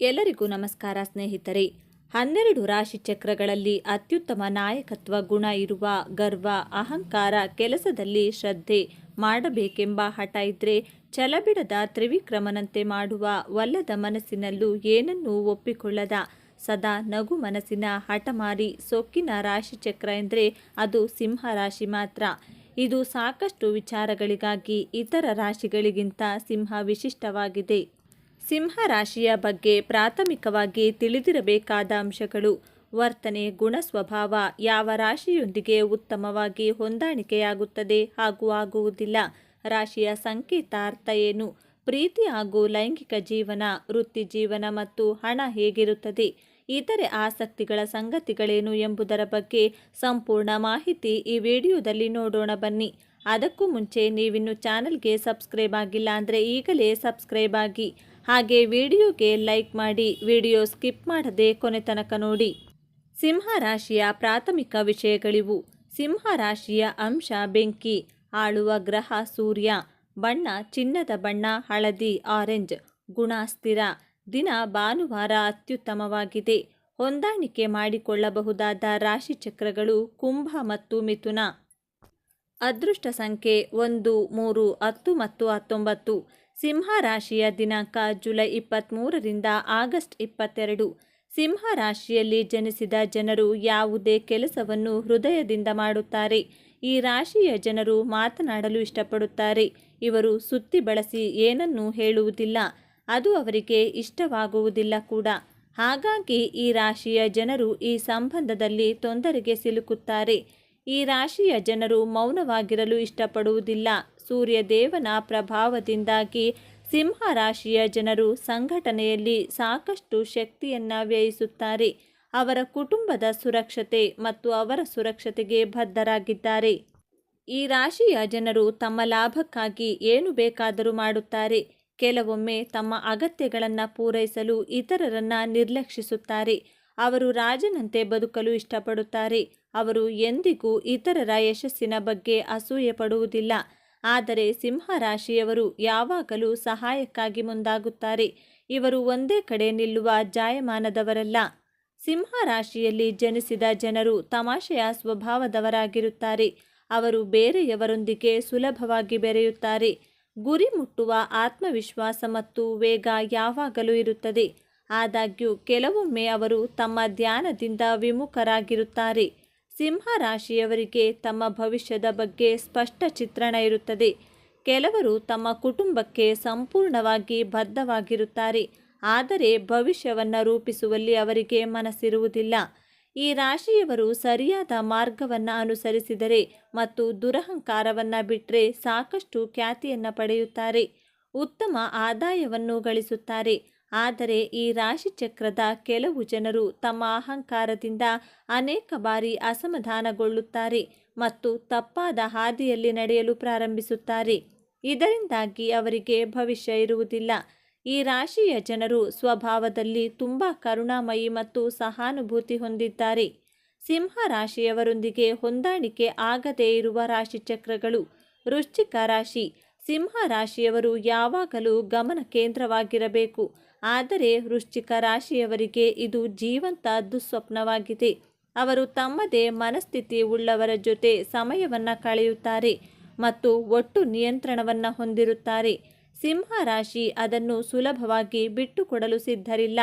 ಎಲ್ಲರಿಗೂ ನಮಸ್ಕಾರ ಸ್ನೇಹಿತರೆ. ಹನ್ನೆರಡು ರಾಶಿ ಚಕ್ರಗಳಲ್ಲಿ ಅತ್ಯುತ್ತಮ ನಾಯಕತ್ವ ಗುಣ ಇರುವ ಗರ್ವ ಅಹಂಕಾರ ಕೆಲಸದಲ್ಲಿ ಶ್ರದ್ಧೆ ಮಾಡಬೇಕೆಂಬ ಹಠ ಇದ್ರೆ ಛಲಬಿಡದ ತ್ರಿವಿಕ್ರಮನಂತೆ ಮಾಡುವ ಒಲ್ಲದ ಮನಸ್ಸಿನಲ್ಲೂ ಏನನ್ನೂ ಒಪ್ಪಿಕೊಳ್ಳದ ಸದಾ ನಗು ಮನಸ್ಸಿನ ಹಠಮಾರಿ ಸೊಕ್ಕಿನ ರಾಶಿಚಕ್ರ ಎಂದರೆ ಅದು ಸಿಂಹ ರಾಶಿ ಮಾತ್ರ. ಇದು ಸಾಕಷ್ಟು ವಿಚಾರಗಳಿಗಾಗಿ ಇತರ ರಾಶಿಗಳಿಗಿಂತ ಸಿಂಹ ವಿಶಿಷ್ಟವಾಗಿದೆ. ಸಿಂಹ ರಾಶಿಯ ಬಗ್ಗೆ ಪ್ರಾಥಮಿಕವಾಗಿ ತಿಳಿದಿರಬೇಕಾದ ಅಂಶಗಳು. ವರ್ತನೆ ಗುಣ ಸ್ವಭಾವ ಯಾವ ರಾಶಿಯೊಂದಿಗೆ ಉತ್ತಮವಾಗಿ ಹೊಂದಾಣಿಕೆಯಾಗುತ್ತದೆ ಹಾಗೂ ಆಗುವುದಿಲ್ಲ. ರಾಶಿಯ ಸಂಕೇತ ಅರ್ಥ ಏನು? ಪ್ರೀತಿ ಹಾಗೂ ಲೈಂಗಿಕ ಜೀವನ, ವೃತ್ತಿ ಜೀವನ ಮತ್ತು ಹಣ ಹೇಗಿರುತ್ತದೆ? ಇತರೆ ಆಸಕ್ತಿಗಳ ಸಂಗತಿಗಳೇನು ಎಂಬುದರ ಬಗ್ಗೆ ಸಂಪೂರ್ಣ ಮಾಹಿತಿ ಈ ವಿಡಿಯೋದಲ್ಲಿ ನೋಡೋಣ ಬನ್ನಿ. ಅದಕ್ಕೂ ಮುಂಚೆ ನೀವಿನ್ನು ಚಾನಲ್ಗೆ ಸಬ್ಸ್ಕ್ರೈಬ್ ಆಗಿಲ್ಲ ಅಂದರೆ ಈಗಲೇ ಸಬ್ಸ್ಕ್ರೈಬ್ ಆಗಿ. ಹಾಗೆ ವಿಡಿಯೋಗೆ ಲೈಕ್ ಮಾಡಿ, ವಿಡಿಯೋ ಸ್ಕಿಪ್ ಮಾಡದೆ ಕೊನೆ ತನಕ ನೋಡಿ. ಸಿಂಹ ರಾಶಿಯ ಪ್ರಾಥಮಿಕ ವಿಷಯಗಳಿವು. ಸಿಂಹ ರಾಶಿಯ ಅಂಶ ಬೆಂಕಿ, ಆಳುವ ಗ್ರಹ ಸೂರ್ಯ, ಬಣ್ಣ ಚಿನ್ನದ ಬಣ್ಣ, ಹಳದಿ, ಆರೆಂಜ್, ಗುಣ ಸ್ಥಿರ. ದಿನ ಭಾನುವಾರ ಅತ್ಯುತ್ತಮವಾಗಿದೆ. ಹೊಂದಾಣಿಕೆ ಮಾಡಿಕೊಳ್ಳಬಹುದಾದ ರಾಶಿಚಕ್ರಗಳು ಕುಂಭ ಮತ್ತು ಮಿಥುನ. ಅದೃಷ್ಟ ಸಂಖ್ಯೆ ಒಂದು, ಮೂರು, ಹತ್ತು ಮತ್ತು ಹತ್ತೊಂಬತ್ತು. ಸಿಂಹ ರಾಶಿಯ ದಿನಾಂಕ ಜುಲೈ ಇಪ್ಪತ್ತ್ಮೂರರಿಂದ ಆಗಸ್ಟ್ ಇಪ್ಪತ್ತೆರಡು. ಸಿಂಹ ರಾಶಿಯಲ್ಲಿ ಜನಿಸಿದ ಜನರು ಯಾವುದೇ ಕೆಲಸವನ್ನು ಹೃದಯದಿಂದ ಮಾಡುತ್ತಾರೆ. ಈ ರಾಶಿಯ ಜನರು ಮಾತನಾಡಲು ಇಷ್ಟಪಡುತ್ತಾರೆ. ಇವರು ಸುತ್ತಿ ಬಳಸಿ ಏನನ್ನೂ ಹೇಳುವುದಿಲ್ಲ. ಅದು ಅವರಿಗೆ ಇಷ್ಟವಾಗುವುದಿಲ್ಲ ಕೂಡ. ಹಾಗಾಗಿ ಈ ರಾಶಿಯ ಜನರು ಈ ಸಂಬಂಧದಲ್ಲಿ ತೊಂದರೆಗೆ ಸಿಲುಕುತ್ತಾರೆ. ಈ ರಾಶಿಯ ಜನರು ಮೌನವಾಗಿರಲು ಇಷ್ಟಪಡುವುದಿಲ್ಲ. ಸೂರ್ಯದೇವನ ಪ್ರಭಾವದಿಂದಾಗಿ ಸಿಂಹ ರಾಶಿಯ ಜನರು ಸಂಘಟನೆಯಲ್ಲಿ ಸಾಕಷ್ಟು ಶಕ್ತಿಯನ್ನು ವ್ಯಯಿಸುತ್ತಾರೆ. ಅವರ ಕುಟುಂಬದ ಸುರಕ್ಷತೆ ಮತ್ತು ಅವರ ಸುರಕ್ಷತೆಗೆ ಬದ್ಧರಾಗಿದ್ದಾರೆ. ಈ ರಾಶಿಯ ಜನರು ತಮ್ಮ ಲಾಭಕ್ಕಾಗಿ ಏನು ಬೇಕಾದರೂ ಮಾಡುತ್ತಾರೆ. ಕೆಲವೊಮ್ಮೆ ತಮ್ಮ ಅಗತ್ಯಗಳನ್ನು ಪೂರೈಸಲು ಇತರರನ್ನು ನಿರ್ಲಕ್ಷಿಸುತ್ತಾರೆ. ಅವರು ರಾಜನಂತೆ ಬದುಕಲು ಇಷ್ಟಪಡುತ್ತಾರೆ. ಅವರು ಎಂದಿಗೂ ಇತರರ ಯಶಸ್ಸಿನ ಬಗ್ಗೆ ಅಸೂಯೆ ಪಡುವುದಿಲ್ಲ. ಆದರೆ ಸಿಂಹ ರಾಶಿಯವರು ಯಾವಾಗಲೂ ಸಹಾಯಕ್ಕಾಗಿ ಮುಂದಾಗುತ್ತಾರೆ. ಇವರು ಒಂದೇ ಕಡೆ ನಿಲ್ಲುವ ಜಾಯಮಾನದವರಲ್ಲ. ಸಿಂಹ ರಾಶಿಯಲ್ಲಿ ಜನಿಸಿದ ಜನರು ತಮಾಷೆಯ ಸ್ವಭಾವದವರಾಗಿರುತ್ತಾರೆ. ಅವರು ಬೇರೆಯವರೊಂದಿಗೆ ಸುಲಭವಾಗಿ ಬೆರೆಯುತ್ತಾರೆ. ಗುರಿ ಮುಟ್ಟುವ ಆತ್ಮವಿಶ್ವಾಸ ಮತ್ತು ವೇಗ ಯಾವಾಗಲೂ ಇರುತ್ತದೆ. ಆದಾಗ್ಯೂ ಕೆಲವೊಮ್ಮೆ ಅವರು ತಮ್ಮ ಧ್ಯಾನದಿಂದ ವಿಮುಖರಾಗಿರುತ್ತಾರೆ. ಸಿಂಹ ರಾಶಿಯವರಿಗೆ ತಮ್ಮ ಭವಿಷ್ಯದ ಬಗ್ಗೆ ಸ್ಪಷ್ಟ ಚಿತ್ರಣ ಇರುತ್ತದೆ. ಕೆಲವರು ತಮ್ಮ ಕುಟುಂಬಕ್ಕೆ ಸಂಪೂರ್ಣವಾಗಿ ಬದ್ಧವಾಗಿರುತ್ತಾರೆ. ಆದರೆ ಭವಿಷ್ಯವನ್ನು ರೂಪಿಸುವಲ್ಲಿ ಅವರಿಗೆ ಮನಸ್ಸಿರುವುದಿಲ್ಲ. ಈ ರಾಶಿಯವರು ಸರಿಯಾದ ಮಾರ್ಗವನ್ನು ಅನುಸರಿಸಿದರೆ ಮತ್ತು ದುರಹಂಕಾರವನ್ನು ಬಿಟ್ಟರೆ ಸಾಕಷ್ಟು ಖ್ಯಾತಿಯನ್ನು ಪಡೆಯುತ್ತಾರೆ. ಉತ್ತಮ ಆದಾಯವನ್ನು ಗಳಿಸುತ್ತಾರೆ. ಆದರೆ ಈ ರಾಶಿಚಕ್ರದ ಕೆಲವು ಜನರು ತಮ್ಮ ಅಹಂಕಾರದಿಂದ ಅನೇಕ ಬಾರಿ ಅಸಮಾಧಾನಗೊಳ್ಳುತ್ತಾರೆ ಮತ್ತು ತಪ್ಪಾದ ಹಾದಿಯಲ್ಲಿ ನಡೆಯಲು ಪ್ರಾರಂಭಿಸುತ್ತಾರೆ. ಇದರಿಂದಾಗಿ ಅವರಿಗೆ ಭವಿಷ್ಯ ಇರುವುದಿಲ್ಲ. ಈ ರಾಶಿಯ ಜನರು ಸ್ವಭಾವದಲ್ಲಿ ತುಂಬ ಕರುಣಾಮಯಿ ಮತ್ತು ಸಹಾನುಭೂತಿ ಹೊಂದಿದ್ದಾರೆ. ಸಿಂಹ ರಾಶಿಯವರೊಂದಿಗೆ ಹೊಂದಾಣಿಕೆ ಆಗದೇ ಇರುವ ರಾಶಿಚಕ್ರಗಳು. ವೃಶ್ಚಿಕ ರಾಶಿ. ಸಿಂಹ ರಾಶಿಯವರು ಯಾವಾಗಲೂ ಗಮನ ಕೇಂದ್ರವಾಗಿರಬೇಕು. ಆದರೆ ವೃಶ್ಚಿಕ ರಾಶಿಯವರಿಗೆ ಇದು ಜೀವಂತ ದುಸ್ವಪ್ನವಾಗಿದೆ. ಅವರು ತಮ್ಮದೇ ಮನಸ್ಥಿತಿ ಉಳ್ಳವರ ಜೊತೆ ಸಮಯವನ್ನು ಕಳೆಯುತ್ತಾರೆ ಮತ್ತು ಒಟ್ಟು ನಿಯಂತ್ರಣವನ್ನು ಹೊಂದಿರುತ್ತಾರೆ. ಸಿಂಹ ರಾಶಿ ಅದನ್ನು ಸುಲಭವಾಗಿ ಬಿಟ್ಟುಕೊಡಲು ಸಿದ್ಧರಿಲ್ಲ.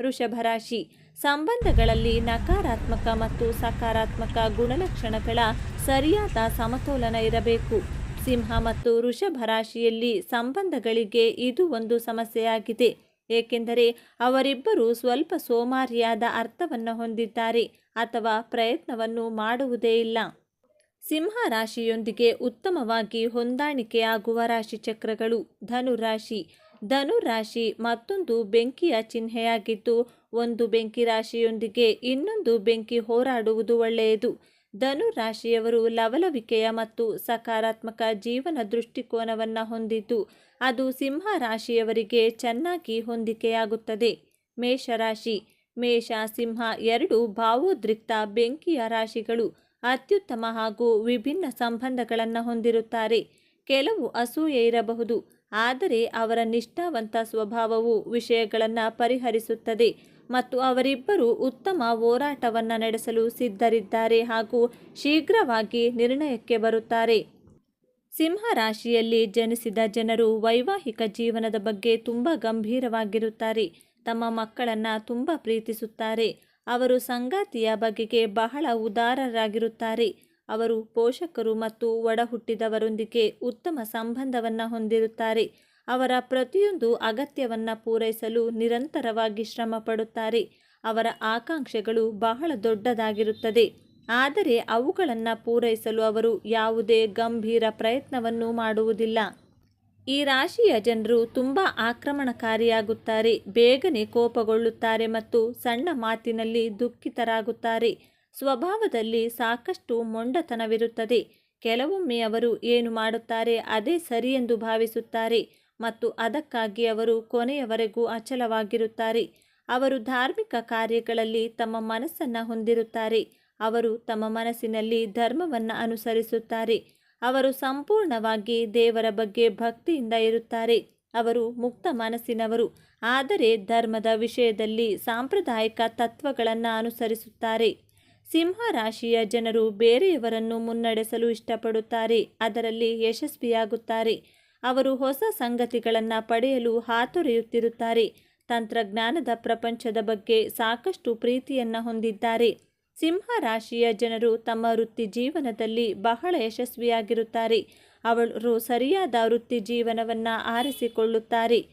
ವೃಷಭ ರಾಶಿ ಸಂಬಂಧಗಳಲ್ಲಿ ನಕಾರಾತ್ಮಕ ಮತ್ತು ಸಕಾರಾತ್ಮಕ ಗುಣಲಕ್ಷಣಗಳ ಸರಿಯಾದ ಸಮತೋಲನ ಇರಬೇಕು. ಸಿಂಹ ಮತ್ತು ವೃಷಭ ರಾಶಿಯಲ್ಲಿ ಸಂಬಂಧಗಳಿಗೆ ಇದು ಒಂದು ಸಮಸ್ಯೆಯಾಗಿದೆ. ಏಕೆಂದರೆ ಅವರಿಬ್ಬರು ಸ್ವಲ್ಪ ಸೋಮಾರಿಯಾದ ಅರ್ಥವನ್ನು ಹೊಂದಿದ್ದಾರೆ ಅಥವಾ ಪ್ರಯತ್ನವನ್ನು ಮಾಡುವುದೇ ಇಲ್ಲ. ಸಿಂಹ ರಾಶಿಯೊಂದಿಗೆ ಉತ್ತಮವಾಗಿ ಹೊಂದಾಣಿಕೆಯಾಗುವ ರಾಶಿ ಚಕ್ರಗಳು ಧನುರಾಶಿ. ಧನುರಾಶಿ ಮತ್ತೊಂದು ಬೆಂಕಿಯ ಚಿಹ್ನೆಯಾಗಿದ್ದು, ಒಂದು ಬೆಂಕಿ ರಾಶಿಯೊಂದಿಗೆ ಇನ್ನೊಂದು ಬೆಂಕಿ ಹೋರಾಡುವುದು ಒಳ್ಳೆಯದು. ಧನು ರಾಶಿಯವರು ಲವಲವಿಕೆಯ ಮತ್ತು ಸಕಾರಾತ್ಮಕ ಜೀವನ ದೃಷ್ಟಿಕೋನವನ್ನು ಹೊಂದಿದ್ದು, ಅದು ಸಿಂಹ ರಾಶಿಯವರಿಗೆ ಚೆನ್ನಾಗಿ ಹೊಂದಿಕೆಯಾಗುತ್ತದೆ. ಮೇಷರಾಶಿ, ಮೇಷ, ಸಿಂಹ ಎರಡು ಭಾವೋದ್ರಿಕ್ತ ಬೆಂಕಿಯ ರಾಶಿಗಳು, ಅತ್ಯುತ್ತಮ ಹಾಗೂ ವಿಭಿನ್ನ ಸಂಬಂಧಗಳನ್ನು ಹೊಂದಿರುತ್ತಾರೆ. ಕೆಲವು ಅಸೂಯೆ ಇರಬಹುದು, ಆದರೆ ಅವರ ನಿಷ್ಠಾವಂತ ಸ್ವಭಾವವು ವಿಷಯಗಳನ್ನು ಪರಿಹರಿಸುತ್ತದೆ. ಮತ್ತು ಅವರಿಬ್ಬರು ಉತ್ತಮ ಹೋರಾಟವನ್ನು ನಡೆಸಲು ಸಿದ್ಧರಿದ್ದಾರೆ ಹಾಗೂ ಶೀಘ್ರವಾಗಿ ನಿರ್ಣಯಕ್ಕೆ ಬರುತ್ತಾರೆ. ಸಿಂಹ ರಾಶಿಯಲ್ಲಿ ಜನಿಸಿದ ಜನರು ವೈವಾಹಿಕ ಜೀವನದ ಬಗ್ಗೆ ತುಂಬ ಗಂಭೀರವಾಗಿರುತ್ತಾರೆ. ತಮ್ಮ ಮಕ್ಕಳನ್ನು ತುಂಬ ಪ್ರೀತಿಸುತ್ತಾರೆ. ಅವರು ಸಂಗಾತಿಯ ಬಗೆಗೆ ಬಹಳ ಉದಾರರಾಗಿರುತ್ತಾರೆ. ಅವರು ಪೋಷಕರು ಮತ್ತು ಒಡಹುಟ್ಟಿದವರೊಂದಿಗೆ ಉತ್ತಮ ಸಂಬಂಧವನ್ನು ಹೊಂದಿರುತ್ತಾರೆ. ಅವರ ಪ್ರತಿಯೊಂದು ಅಗತ್ಯವನ್ನು ಪೂರೈಸಲು ನಿರಂತರವಾಗಿ ಶ್ರಮ ಪಡುತ್ತಾರೆ ಅವರ ಆಕಾಂಕ್ಷೆಗಳು ಬಹಳ ದೊಡ್ಡದಾಗಿರುತ್ತದೆ. ಆದರೆ ಅವುಗಳನ್ನು ಪೂರೈಸಲು ಅವರು ಯಾವುದೇ ಗಂಭೀರ ಪ್ರಯತ್ನವನ್ನು ಮಾಡುವುದಿಲ್ಲ. ಈ ರಾಶಿಯ ಜನರು ತುಂಬ ಆಕ್ರಮಣಕಾರಿಯಾಗುತ್ತಾರೆ. ಬೇಗನೆ ಕೋಪಗೊಳ್ಳುತ್ತಾರೆ ಮತ್ತು ಸಣ್ಣ ಮಾತಿನಲ್ಲಿ ದುಃಖಿತರಾಗುತ್ತಾರೆ. ಸ್ವಭಾವದಲ್ಲಿ ಸಾಕಷ್ಟು ಮೊಂಡತನವಿರುತ್ತದೆ. ಕೆಲವೊಮ್ಮೆ ಅವರು ಏನು ಮಾಡುತ್ತಾರೆ ಅದೇ ಸರಿ ಎಂದು ಭಾವಿಸುತ್ತಾರೆ. ಮತ್ತು ಅದಕ್ಕಾಗಿ ಅವರು ಕೊನೆಯವರೆಗೂ ಅಚಲವಾಗಿರುತ್ತಾರೆ. ಅವರು ಧಾರ್ಮಿಕ ಕಾರ್ಯಗಳಲ್ಲಿ ತಮ್ಮ ಮನಸ್ಸನ್ನು ಹೊಂದಿರುತ್ತಾರೆ. ಅವರು ತಮ್ಮ ಮನಸ್ಸಿನಲ್ಲಿ ಧರ್ಮವನ್ನು ಅನುಸರಿಸುತ್ತಾರೆ. ಅವರು ಸಂಪೂರ್ಣವಾಗಿ ದೇವರ ಬಗ್ಗೆ ಭಕ್ತಿಯಿಂದ ಇರುತ್ತಾರೆ. ಅವರು ಮುಕ್ತ ಮನಸ್ಸಿನವರು. ಆದರೆ ಧರ್ಮದ ವಿಷಯದಲ್ಲಿ ಸಾಂಪ್ರದಾಯಿಕ ತತ್ವಗಳನ್ನು ಅನುಸರಿಸುತ್ತಾರೆ. ಸಿಂಹ ರಾಶಿಯ ಜನರು ಬೇರೆಯವರನ್ನು ಮುನ್ನಡೆಸಲು ಇಷ್ಟಪಡುತ್ತಾರೆ. ಅದರಲ್ಲಿ ಯಶಸ್ವಿಯಾಗುತ್ತಾರೆ. ಅವರು ಹೊಸ ಸಂಗತಿಗಳನ್ನು ಪಡೆಯಲು ಹಾತೊರೆಯುತ್ತಿರುತ್ತಾರೆ. ತಂತ್ರಜ್ಞಾನದ ಪ್ರಪಂಚದ ಬಗ್ಗೆ ಸಾಕಷ್ಟು ಪ್ರೀತಿಯನ್ನು ಹೊಂದಿದ್ದಾರೆ. ಸಿಂಹ ರಾಶಿಯ ಜನರು ತಮ್ಮ ವೃತ್ತಿ ಜೀವನದಲ್ಲಿ ಬಹಳ ಯಶಸ್ವಿಯಾಗಿರುತ್ತಾರೆ. ಅವರು ಸರಿಯಾದ ವೃತ್ತಿ ಜೀವನವನ್ನು ಆರಿಸಿಕೊಳ್ಳುತ್ತಾರೆ.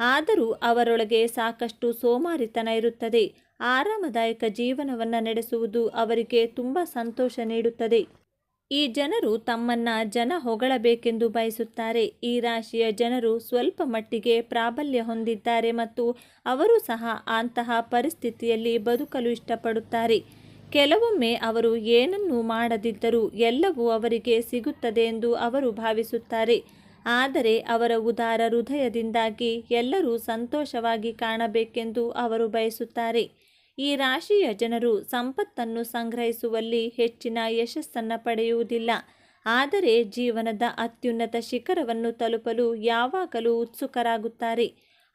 ಆದರೂ ಅವರೊಳಗೆ ಸಾಕಷ್ಟು ಸೋಮಾರಿತನ ಇರುತ್ತದೆ. ಆರಾಮದಾಯಕ ಜೀವನವನ್ನು ನಡೆಸುವುದು ಅವರಿಗೆ ತುಂಬ ಸಂತೋಷ ನೀಡುತ್ತದೆ. ಈ ಜನರು ತಮ್ಮನ್ನ ಜನ ಹೊಗಳಬೇಕೆಂದು ಬಯಸುತ್ತಾರೆ. ಈ ರಾಶಿಯ ಜನರು ಸ್ವಲ್ಪ ಮಟ್ಟಿಗೆ ಪ್ರಾಬಲ್ಯ ಹೊಂದಿದ್ದಾರೆ ಮತ್ತು ಅವರು ಸಹ ಅಂತಹ ಪರಿಸ್ಥಿತಿಯಲ್ಲಿ ಬದುಕಲು ಇಷ್ಟಪಡುತ್ತಾರೆ. ಕೆಲವೊಮ್ಮೆ ಅವರು ಏನನ್ನೂ ಮಾಡದಿದ್ದರೂ ಎಲ್ಲವೂ ಅವರಿಗೆ ಸಿಗುತ್ತದೆ ಎಂದು ಅವರು ಭಾವಿಸುತ್ತಾರೆ. ಆದರೆ ಅವರ ಉದಾರ ಹೃದಯದಿಂದಾಗಿ ಎಲ್ಲರೂ ಸಂತೋಷವಾಗಿ ಕಾಣಬೇಕೆಂದು ಅವರು ಬಯಸುತ್ತಾರೆ. ಈ ರಾಶಿಯ ಜನರು ಸಂಪತ್ತನ್ನು ಸಂಗ್ರಹಿಸುವಲ್ಲಿ ಹೆಚ್ಚಿನ ಯಶಸ್ಸನ್ನು ಪಡೆಯುವುದಿಲ್ಲ. ಆದರೆ ಜೀವನದ ಅತ್ಯುನ್ನತ ಶಿಖರವನ್ನು ತಲುಪಲು ಯಾವಾಗಲೂ ಉತ್ಸುಕರಾಗುತ್ತಾರೆ.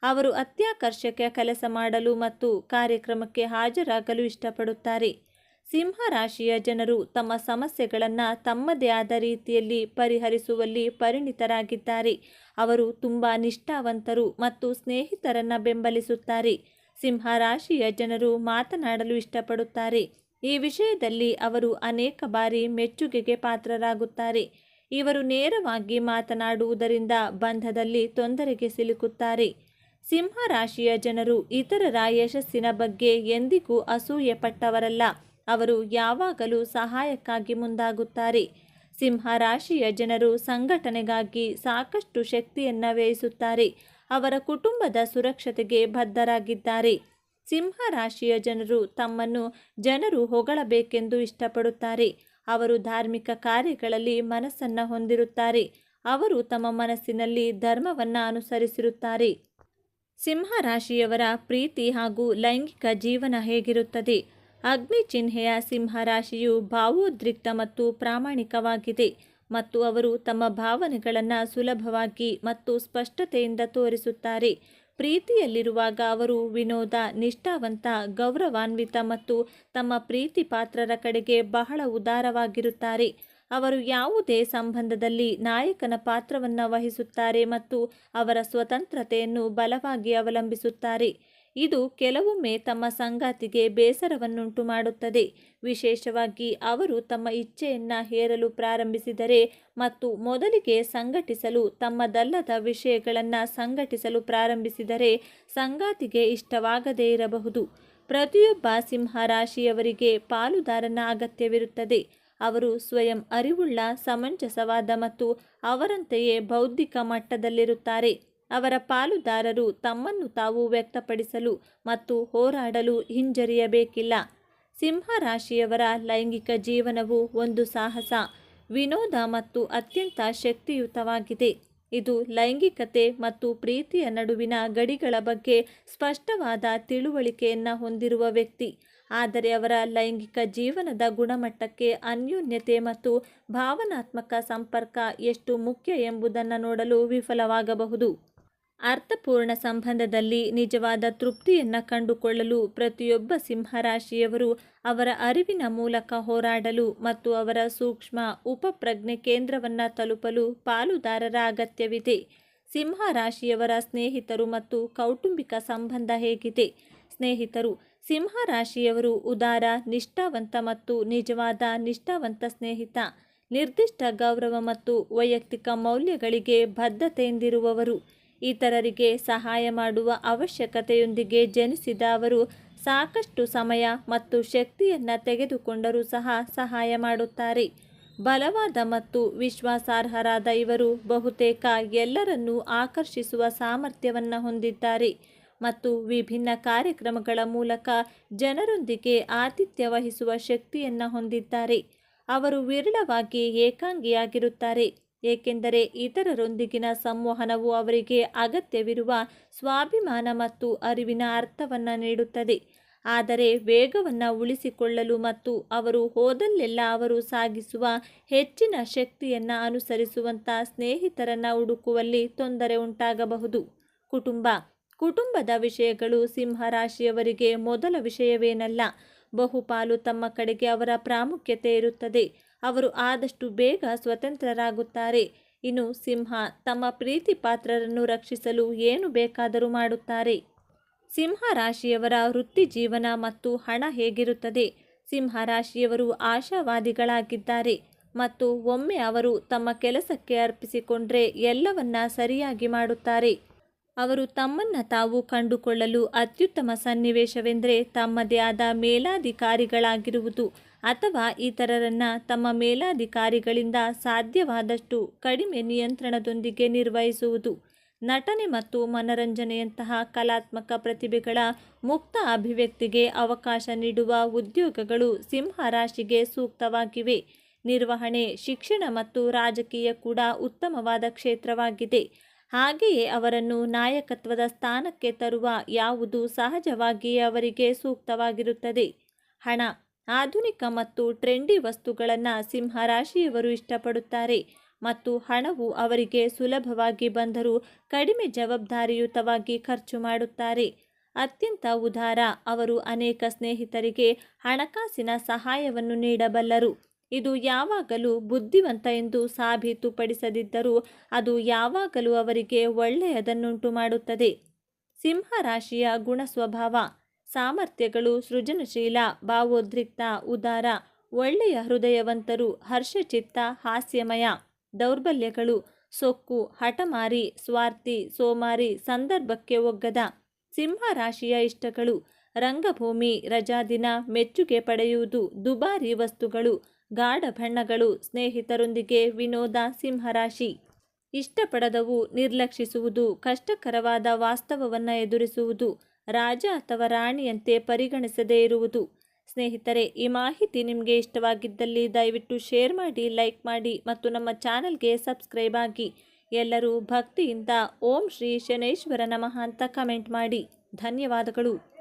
ಅವರು ಅತ್ಯಾಕರ್ಷಕ ಕೆಲಸ ಮಾಡಲು ಮತ್ತು ಕಾರ್ಯಕ್ರಮಕ್ಕೆ ಹಾಜರಾಗಲು ಇಷ್ಟಪಡುತ್ತಾರೆ. ಸಿಂಹ ರಾಶಿಯ ಜನರು ತಮ್ಮ ಸಮಸ್ಯೆಗಳನ್ನು ತಮ್ಮದೇ ಆದ ರೀತಿಯಲ್ಲಿ ಪರಿಹರಿಸುವಲ್ಲಿ ಪರಿಣಿತರಾಗಿದ್ದಾರೆ. ಅವರು ತುಂಬ ನಿಷ್ಠಾವಂತರು ಮತ್ತು ಸ್ನೇಹಿತರನ್ನು ಬೆಂಬಲಿಸುತ್ತಾರೆ. ಸಿಂಹ ರಾಶಿಯ ಜನರು ಮಾತನಾಡಲು ಇಷ್ಟಪಡುತ್ತಾರೆ. ಈ ವಿಷಯದಲ್ಲಿ ಅವರು ಅನೇಕ ಬಾರಿ ಮೆಚ್ಚುಗೆಗೆ ಪಾತ್ರರಾಗುತ್ತಾರೆ. ಇವರು ನೇರವಾಗಿ ಮಾತನಾಡುವುದರಿಂದ ಬಂಧದಲ್ಲಿ ತೊಂದರೆಗೆ ಸಿಲುಕುತ್ತಾರೆ. ಸಿಂಹ ರಾಶಿಯ ಜನರು ಇತರರ ಯಶಸ್ಸಿನ ಬಗ್ಗೆ ಎಂದಿಗೂ ಅಸೂಯೆ ಪಟ್ಟವರಲ್ಲ ಅವರು ಯಾವಾಗಲೂ ಸಹಾಯಕ್ಕಾಗಿ ಮುಂದಾಗುತ್ತಾರೆ. ಸಿಂಹ ರಾಶಿಯ ಜನರು ಸಂಘಟನೆಗಾಗಿ ಸಾಕಷ್ಟು ಶಕ್ತಿಯನ್ನು ವ್ಯಯಿಸುತ್ತಾರೆ. ಅವರ ಕುಟುಂಬದ ಸುರಕ್ಷತೆಗೆ ಬದ್ಧರಾಗಿದ್ದಾರೆ. ಸಿಂಹ ರಾಶಿಯ ಜನರು ತಮ್ಮನ್ನು ಜನರು ಹೊಗಳಬೇಕೆಂದು ಇಷ್ಟಪಡುತ್ತಾರೆ. ಅವರು ಧಾರ್ಮಿಕ ಕಾರ್ಯಗಳಲ್ಲಿ ಮನಸ್ಸನ್ನು ಹೊಂದಿರುತ್ತಾರೆ. ಅವರು ತಮ್ಮ ಮನಸ್ಸಿನಲ್ಲಿ ಧರ್ಮವನ್ನು ಅನುಸರಿಸಿರುತ್ತಾರೆ. ಸಿಂಹ ರಾಶಿಯವರ ಪ್ರೀತಿ ಹಾಗೂ ಲೈಂಗಿಕ ಜೀವನ ಹೇಗಿರುತ್ತದೆ? ಅಗ್ನಿ ಚಿಹ್ನೆಯ ಸಿಂಹ ರಾಶಿಯು ಭಾವೋದ್ರಿಕ್ತ ಮತ್ತು ಪ್ರಾಮಾಣಿಕವಾಗಿದೆ. ಮತ್ತು ಅವರು ತಮ್ಮ ಭಾವನೆಗಳನ್ನು ಸುಲಭವಾಗಿ ಮತ್ತು ಸ್ಪಷ್ಟತೆಯಿಂದ ತೋರಿಸುತ್ತಾರೆ. ಪ್ರೀತಿಯಲ್ಲಿರುವಾಗ ಅವರು ವಿನೋದ, ನಿಷ್ಠಾವಂತ, ಗೌರವಾನ್ವಿತ ಮತ್ತು ತಮ್ಮ ಪ್ರೀತಿ ಪಾತ್ರರ ಕಡೆಗೆ ಬಹಳ ಉದಾರವಾಗಿರುತ್ತಾರೆ. ಅವರು ಯಾವುದೇ ಸಂಬಂಧದಲ್ಲಿ ನಾಯಕನ ಪಾತ್ರವನ್ನು ವಹಿಸುತ್ತಾರೆ ಮತ್ತು ಅವರ ಸ್ವತಂತ್ರತೆಯನ್ನು ಬಲವಾಗಿ ಅವಲಂಬಿಸುತ್ತಾರೆ. ಇದು ಕೆಲವೊಮ್ಮೆ ತಮ್ಮ ಸಂಗಾತಿಗೆ ಬೇಸರವನ್ನುಂಟು ಮಾಡುತ್ತದೆ ವಿಶೇಷವಾಗಿ ಅವರು ತಮ್ಮ ಇಚ್ಛೆಯನ್ನು ಹೇರಲು ಪ್ರಾರಂಭಿಸಿದರೆ ಮತ್ತು ಮೊದಲಿಗೆ ಸಂಘಟಿಸಲು ತಮ್ಮದಲ್ಲದ ವಿಷಯಗಳನ್ನು ಸಂಘಟಿಸಲು ಪ್ರಾರಂಭಿಸಿದರೆ ಸಂಗಾತಿಗೆ ಇಷ್ಟವಾಗದೇ ಇರಬಹುದು. ಪ್ರತಿಯೊಬ್ಬ ಸಿಂಹ ರಾಶಿಯವರಿಗೆ ಪಾಲುದಾರನ ಅಗತ್ಯವಿರುತ್ತದೆ. ಅವರು ಸ್ವಯಂ ಅರಿವುಳ್ಳ, ಸಮಂಜಸವಾದ ಮತ್ತು ಅವರಂತೆಯೇ ಬೌದ್ಧಿಕ ಮಟ್ಟದಲ್ಲಿರುತ್ತಾರೆ. ಅವರ ಪಾಲುದಾರರು ತಮ್ಮನ್ನು ತಾವು ವ್ಯಕ್ತಪಡಿಸಲು ಮತ್ತು ಹೋರಾಡಲು ಹಿಂಜರಿಯಬೇಕಿಲ್ಲ. ಸಿಂಹ ರಾಶಿಯವರ ಲೈಂಗಿಕ ಜೀವನವು ಒಂದು ಸಾಹಸ, ವಿನೋದ ಮತ್ತು ಅತ್ಯಂತ ಶಕ್ತಿಯುತವಾಗಿದೆ. ಇದು ಲೈಂಗಿಕತೆ ಮತ್ತು ಪ್ರೀತಿಯ ನಡುವಿನ ಗಡಿಗಳ ಬಗ್ಗೆ ಸ್ಪಷ್ಟವಾದ ತಿಳುವಳಿಕೆಯನ್ನು ಹೊಂದಿರುವ ವ್ಯಕ್ತಿ. ಆದರೆ ಅವರ ಲೈಂಗಿಕ ಜೀವನದ ಗುಣಮಟ್ಟಕ್ಕೆ ಅನ್ಯೋನ್ಯತೆ ಮತ್ತು ಭಾವನಾತ್ಮಕ ಸಂಪರ್ಕ ಎಷ್ಟು ಮುಖ್ಯ ಎಂಬುದನ್ನು ನೋಡಲು ವಿಫಲವಾಗಬಹುದು. ಅರ್ಥಪೂರ್ಣ ಸಂಬಂಧದಲ್ಲಿ ನಿಜವಾದ ತೃಪ್ತಿಯನ್ನು ಕಂಡುಕೊಳ್ಳಲು ಪ್ರತಿಯೊಬ್ಬ ಸಿಂಹರಾಶಿಯವರು ಅವರ ಅರಿವಿನ ಮೂಲಕ ಹೋರಾಡಲು ಮತ್ತು ಅವರ ಸೂಕ್ಷ್ಮ ಉಪಪ್ರಜ್ಞೆ ಕೇಂದ್ರವನ್ನು ತಲುಪಲು ಪಾಲುದಾರರ ಅಗತ್ಯವಿದೆ. ಸಿಂಹರಾಶಿಯವರ ಸ್ನೇಹಿತರು ಮತ್ತು ಕೌಟುಂಬಿಕ ಸಂಬಂಧ ಹೇಗಿದೆ? ಸ್ನೇಹಿತರು, ಸಿಂಹರಾಶಿಯವರು ಉದಾರ, ನಿಷ್ಠಾವಂತ ಮತ್ತು ನಿಜವಾದ ನಿಷ್ಠಾವಂತ ಸ್ನೇಹಿತ. ನಿರ್ದಿಷ್ಟ ಗೌರವ ಮತ್ತು ವೈಯಕ್ತಿಕ ಮೌಲ್ಯಗಳಿಗೆ ಬದ್ಧತೆಯಿಂದಿರುವವರು. ಇತರರಿಗೆ ಸಹಾಯ ಮಾಡುವ ಅವಶ್ಯಕತೆಯೊಂದಿಗೆ ಜನಿಸಿದ ಅವರು ಸಾಕಷ್ಟು ಸಮಯ ಮತ್ತು ಶಕ್ತಿಯನ್ನು ತೆಗೆದುಕೊಂಡರೂ ಸಹ ಸಹಾಯ ಮಾಡುತ್ತಾರೆ. ಬಲವಾದ ಮತ್ತು ವಿಶ್ವಾಸಾರ್ಹರಾದ ಇವರು ಬಹುತೇಕ ಎಲ್ಲರನ್ನೂ ಆಕರ್ಷಿಸುವ ಸಾಮರ್ಥ್ಯವನ್ನು ಹೊಂದಿದ್ದಾರೆ ಮತ್ತು ವಿಭಿನ್ನ ಕಾರ್ಯಕ್ರಮಗಳ ಮೂಲಕ ಜನರೊಂದಿಗೆ ಆತಿಥ್ಯ ವಹಿಸುವ ಶಕ್ತಿಯನ್ನು ಹೊಂದಿದ್ದಾರೆ. ಅವರು ವಿರಳವಾಗಿ ಏಕಾಂಗಿಯಾಗಿರುತ್ತಾರೆ. ಏಕೆಂದರೆ ಇತರರೊಂದಿಗಿನ ಸಂವಹನವು ಅವರಿಗೆ ಅಗತ್ಯವಿರುವ ಸ್ವಾಭಿಮಾನ ಮತ್ತು ಅರಿವಿನ ಅರ್ಥವನ್ನು ನೀಡುತ್ತದೆ. ಆದರೆ ವೇಗವನ್ನು ಉಳಿಸಿಕೊಳ್ಳಲು ಮತ್ತು ಅವರು ಹೋದಲ್ಲೆಲ್ಲ ಅವರು ಸಾಗಿಸುವ ಹೆಚ್ಚಿನ ಶಕ್ತಿಯನ್ನು ಅನುಸರಿಸುವಂಥ ಸ್ನೇಹಿತರನ್ನು ಹುಡುಕುವಲ್ಲಿ ತೊಂದರೆ ಉಂಟಾಗಬಹುದು. ಕುಟುಂಬ. ಕುಟುಂಬದ ವಿಷಯಗಳು ಸಿಂಹರಾಶಿಯವರಿಗೆ ಮೊದಲ ವಿಷಯವೇನಲ್ಲ. ಬಹುಪಾಲು ತಮ್ಮ ಕಡೆಗೆ ಅವರ ಪ್ರಾಮುಖ್ಯತೆ ಇರುತ್ತದೆ. ಅವರು ಆದಷ್ಟು ಬೇಗ ಸ್ವತಂತ್ರರಾಗುತ್ತಾರೆ. ಇನ್ನು ಸಿಂಹ ತಮ್ಮ ಪ್ರೀತಿ ಪಾತ್ರರನ್ನು ರಕ್ಷಿಸಲು ಏನು ಬೇಕಾದರೂ ಮಾಡುತ್ತಾರೆ. ಸಿಂಹ ರಾಶಿಯವರ ವೃತ್ತಿ ಜೀವನ ಮತ್ತು ಹಣ ಹೇಗಿರುತ್ತದೆ? ಸಿಂಹ ರಾಶಿಯವರು ಆಶಾವಾದಿಗಳಾಗಿದ್ದಾರೆ. ಮತ್ತು ಒಮ್ಮೆ ಅವರು ತಮ್ಮ ಕೆಲಸಕ್ಕೆ ಅರ್ಪಿಸಿಕೊಂಡ್ರೆ ಎಲ್ಲವನ್ನ ಸರಿಯಾಗಿ ಮಾಡುತ್ತಾರೆ. ಅವರು ತಮ್ಮನ್ನು ತಾವು ಕಂಡುಕೊಳ್ಳಲು ಅತ್ಯುತ್ತಮ ಸನ್ನಿವೇಶವೆಂದರೆ ತಮ್ಮದೇ ಆದ ಮೇಲಾಧಿಕಾರಿಗಳಾಗಿರುವುದು. ಅಥವಾ ಇತರರನ್ನ ತಮ್ಮ ಮೇಲಾಧಿಕಾರಿಗಳಿಂದ ಸಾಧ್ಯವಾದಷ್ಟು ಕಡಿಮೆ ನಿಯಂತ್ರಣದೊಂದಿಗೆ ನಿರ್ವಹಿಸುವುದು. ನಟನೆ ಮತ್ತು ಮನರಂಜನೆಯಂತಹ ಕಲಾತ್ಮಕ ಪ್ರತಿಭೆಗಳ ಮುಕ್ತ ಅಭಿವ್ಯಕ್ತಿಗೆ ಅವಕಾಶ ನೀಡುವ ಉದ್ಯೋಗಗಳು ಸಿಂಹ ರಾಶಿಗೆ ಸೂಕ್ತವಾಗಿವೆ. ನಿರ್ವಹಣೆ, ಶಿಕ್ಷಣ ಮತ್ತು ರಾಜಕೀಯ ಕೂಡ ಉತ್ತಮವಾದ ಕ್ಷೇತ್ರವಾಗಿದೆ. ಹಾಗೆಯೇ ಅವರನ್ನು ನಾಯಕತ್ವದ ಸ್ಥಾನಕ್ಕೆ ತರುವ ಯಾವುದು ಸಹಜವಾಗಿಯೇ ಅವರಿಗೆ ಸೂಕ್ತವಾಗಿರುತ್ತದೆ. ಹಣ ಆಧುನಿಕ ಮತ್ತು ಟ್ರೆಂಡಿ ವಸ್ತುಗಳನ್ನು ಸಿಂಹರಾಶಿಯವರು ಇಷ್ಟಪಡುತ್ತಾರೆ. ಮತ್ತು ಹಣವು ಅವರಿಗೆ ಸುಲಭವಾಗಿ ಬಂದರೂ ಕಡಿಮೆ ಜವಾಬ್ದಾರಿಯುತವಾಗಿ ಖರ್ಚು ಮಾಡುತ್ತಾರೆ. ಅತ್ಯಂತ ಉದಾರ, ಅವರು ಅನೇಕ ಸ್ನೇಹಿತರಿಗೆ ಹಣಕಾಸಿನ ಸಹಾಯವನ್ನು ನೀಡಬಲ್ಲರು. ಇದು ಯಾವಾಗಲೂ ಬುದ್ಧಿವಂತ ಎಂದು ಸಾಬೀತುಪಡಿಸದಿದ್ದರೂ ಅದು ಯಾವಾಗಲೂ ಅವರಿಗೆ ಒಳ್ಳೆಯದನ್ನುಂಟು ಮಾಡುತ್ತದೆ ಸಿಂಹರಾಶಿಯ ಗುಣ ಸ್ವಭಾವ ಸಾಮರ್ಥ್ಯಗಳು ಸೃಜನಶೀಲ, ಭಾವೋದ್ರಿಕ್ತ, ಉದಾರ, ಒಳ್ಳೆಯ ಹೃದಯವಂತರು, ಹರ್ಷಚಿತ್ತ, ಹಾಸ್ಯಮಯ, ದೌರ್ಬಲ್ಯಗಳು, ಸೊಕ್ಕು, ಹಠಮಾರಿ, ಸ್ವಾರ್ಥಿ, ಸೋಮಾರಿ, ಸಂದರ್ಭಕ್ಕೆ ಒಗ್ಗದ ಸಿಂಹರಾಶಿಯ ಇಷ್ಟಗಳು, ರಂಗಭೂಮಿ, ರಜಾದಿನ, ಮೆಚ್ಚುಗೆ ಪಡೆಯುವುದು, ದುಬಾರಿ ವಸ್ತುಗಳು, ಗಾಢ ಬಣ್ಣಗಳು, ಸ್ನೇಹಿತರೊಂದಿಗೆ ವಿನೋದ ಸಿಂಹರಾಶಿ. ಇಷ್ಟಪಡದವು ನಿರ್ಲಕ್ಷಿಸುವುದು, ಕಷ್ಟಕರವಾದ ವಾಸ್ತವವನ್ನು ಎದುರಿಸುವುದು ರಾಜ ಅಥವಾ ರಾಣಿಯಂತೆ ಪರಿಗಣಿಸದೇ ಇರುವುದು. ಸ್ನೇಹಿತರೆ, ಈ ಮಾಹಿತಿ ನಿಮಗೆ ಇಷ್ಟವಾಗಿದ್ದಲ್ಲಿ ದಯವಿಟ್ಟು ಶೇರ್ ಮಾಡಿ, ಲೈಕ್ ಮಾಡಿ ಮತ್ತು ನಮ್ಮ ಚಾನಲ್ಗೆ ಸಬ್ಸ್ಕ್ರೈಬ್ ಆಗಿ. ಎಲ್ಲರೂ ಭಕ್ತಿಯಿಂದ ಓಂ ಶ್ರೀ ಶನೇಶ್ವರ ನಮಃ ಅಂತ ಕಮೆಂಟ್ ಮಾಡಿ. ಧನ್ಯವಾದಗಳು.